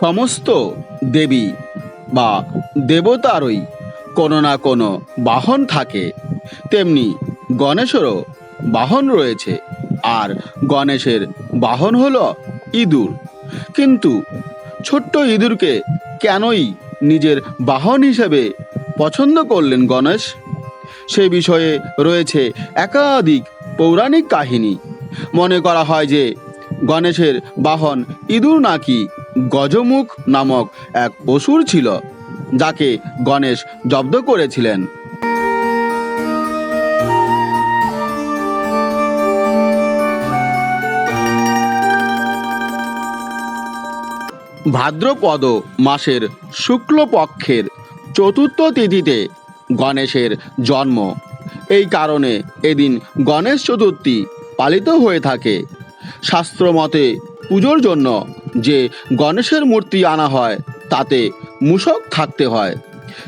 সমস্ত দেবী বা দেবতারই কোনো না কোনো বাহন থাকে। তেমনি গণেশেরও বাহন রয়েছে আর গণেশের বাহন হলো ইঁদুর। কিন্তু ছোট্ট ইঁদুরকে কেনই নিজের বাহন হিসেবে পছন্দ করলেন গণেশ? সে বিষয়ে রয়েছে একাধিক পৌরাণিক কাহিনী। মনে করা হয় যে গণেশের বাহন ইঁদুর নাকি গজমুখ নামক এক অসুর ছিল, যাকে গণেশ জব্দ করেছিলেন। ভাদ্রপদ মাসের শুক্লপক্ষের চতুর্থ তিথিতে গণেশের জন্ম। এই কারণে এদিন গণেশ চতুর্থী পালিত হয়ে থাকে। শাস্ত্রমতে পুজোর জন্য যে গণেশের মূর্তি আনা হয়, তাতে মূষক থাকতে হয়।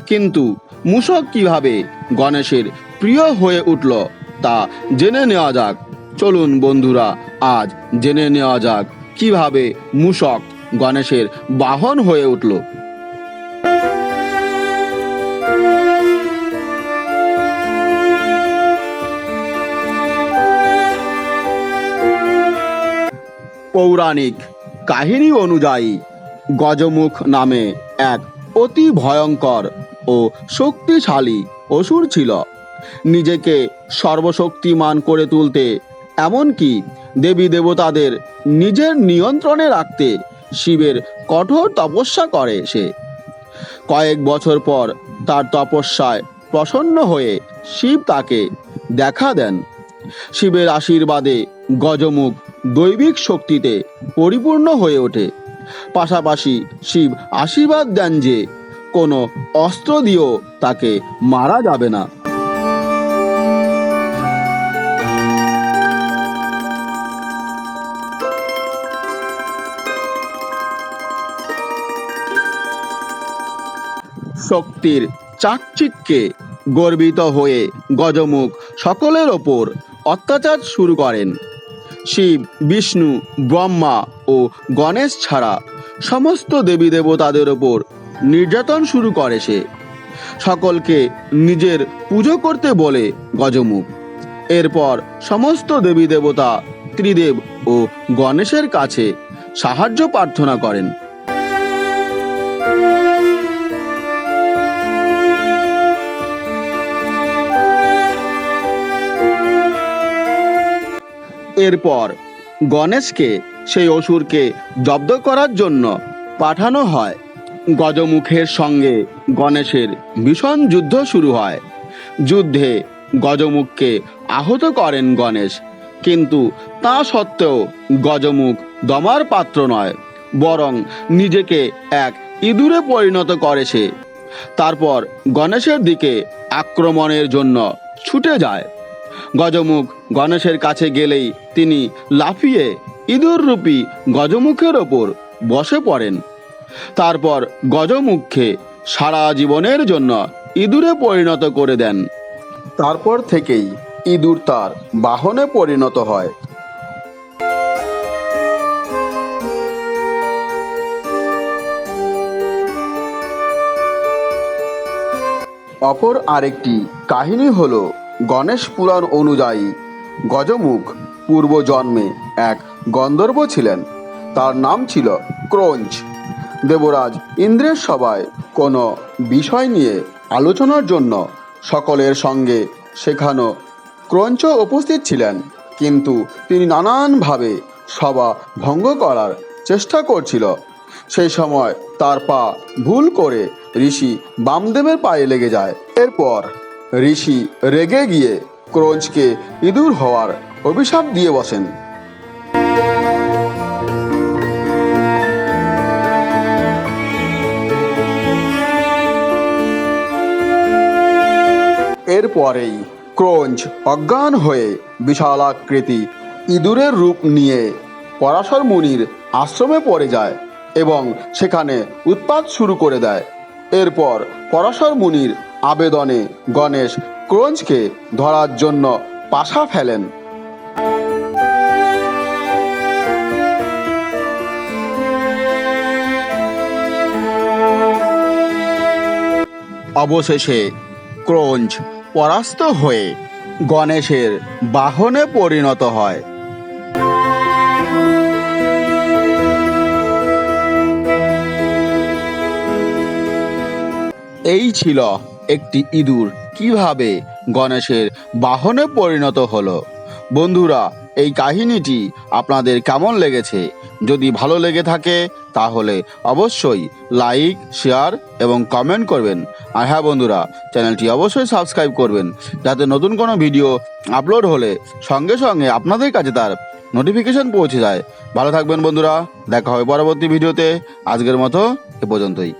কিন্তু মূষক কীভাবে গণেশের প্রিয় হয়ে উঠল, তা জেনে নেওয়া যাক। চলুন বন্ধুরা, আজ জেনে নেওয়া যাক কীভাবে মূষক গণেশের বাহন হয়ে উঠল। পৌরাণিক কাহিনী অনুযায়ী গজমুখ নামে এক অতি ভয়ঙ্কর ও শক্তিশালী অসুর ছিল। নিজেকে সর্বশক্তিমান করে তুলতে, এমনকি দেবী দেবতাদের নিজের নিয়ন্ত্রণে রাখতে শিবের কঠোর তপস্যা করে সে। কয়েক বছর পর তার তপস্যায় প্রসন্ন হয়ে শিব তাকে দেখা দেন। শিবের আশীর্বাদে গজমুখ দৈবিক শক্তিতে পরিপূর্ণ হয়ে ওঠে। পাশাপাশি শিব আশীর্বাদ দেন যে কোনো অস্ত্র দিয়েও তাকে মারা যাবে না। শক্তির চাকচিক্যে গর্বিত হয়ে গজমুখ সকলের ওপর অত্যাচার শুরু করেন। শিব, বিষ্ণু, ব্রহ্মা ও গণেশ ছাড়া সমস্ত দেবী দেবতাদের ওপর নির্যাতন শুরু করে সে। সকলকে নিজের পুজো করতে বলে গজমুখ। এরপর সমস্ত দেবী দেবতা ত্রিদেব ও গণেশের কাছে সাহায্য প্রার্থনা করেন। এরপর গণেশকে সেই অসুরকে জব্দ করার জন্য পাঠানো হয়। গজমুখের সঙ্গে গণেশের ভীষণ যুদ্ধ শুরু হয়। যুদ্ধে গজমুখকে আহত করেন গণেশ, কিন্তু তা সত্ত্বেও গজমুখ দমার পাত্র নয়, বরং নিজেকে এক ইঁদুরে পরিণত করে সে। তারপর গণেশের দিকে আক্রমণের জন্য ছুটে যায়। গজমুখ গণেশের কাছে গেলেই তিনি লাফিয়ে ইঁদুর রূপী গজমুখের ওপর বসে পড়েন। তারপর গজমুখকে সারা জীবনের জন্য ইঁদুরে পরিণত করে দেন। তারপর থেকেই ইঁদুর তার বাহনে পরিণত হয়। অপর আরেকটি কাহিনী হল গণেশ পুরাণ অনুযায়ী গজমুখ পূর্বজন্মে এক গন্ধর্ব ছিলেন। তার নাম ছিল ক্রঞ্চ দেবরাজ ইন্দ্রের সভায় কোনো বিষয় নিয়ে আলোচনার জন্য সকলের সঙ্গে সেখানো ক্রঞ্চ উপস্থিত ছিলেন, কিন্তু তিনি নানানভাবে সভা ভঙ্গ করার চেষ্টা করছিল। সেই সময় তার পা ভুল করে ঋষি বামদেবের পায়ে লেগে যায়। এরপর ঋষি রেগে গিয়ে ক্রঞ্চকে ইঁদুর হওয়ার অভিশাপ দিয়ে বসেন। এরপরেই ক্রোঞ্চ অজ্ঞান হয়ে বিশালাকৃতি ইঁদুরের রূপ নিয়ে পরাশর মুনির আশ্রমে পড়ে যায় এবং সেখানে উৎপাত শুরু করে দেয়। এরপর পরাশর মুনির আবেদনে গণেশ ক্রোঞ্চকে ধরার জন্য পাশা ফেলেন। অবশেষে ক্রোঞ্চ পরাস্ত হয়ে গণেশের বাহনে পরিণত হয়। এই ছিল একটি ইঁদুর কীভাবে গণেশের বাহনে পরিণত হলো? বন্ধুরা, এই কাহিনীটি আপনাদের কেমন লেগেছে? যদি ভালো লেগে থাকে, তাহলে অবশ্যই লাইক, শেয়ার এবং কমেন্ট করবেন। আর হ্যাঁ বন্ধুরা, চ্যানেলটি অবশ্যই সাবস্ক্রাইব করবেন, যাতে নতুন কোনো ভিডিও আপলোড হলে সঙ্গে সঙ্গে আপনাদের কাছে তার নোটিফিকেশন পৌঁছে যায়। ভালো থাকবেন বন্ধুরা, দেখা হবে পরবর্তী ভিডিওতে। আজকের মতো এ পর্যন্তই।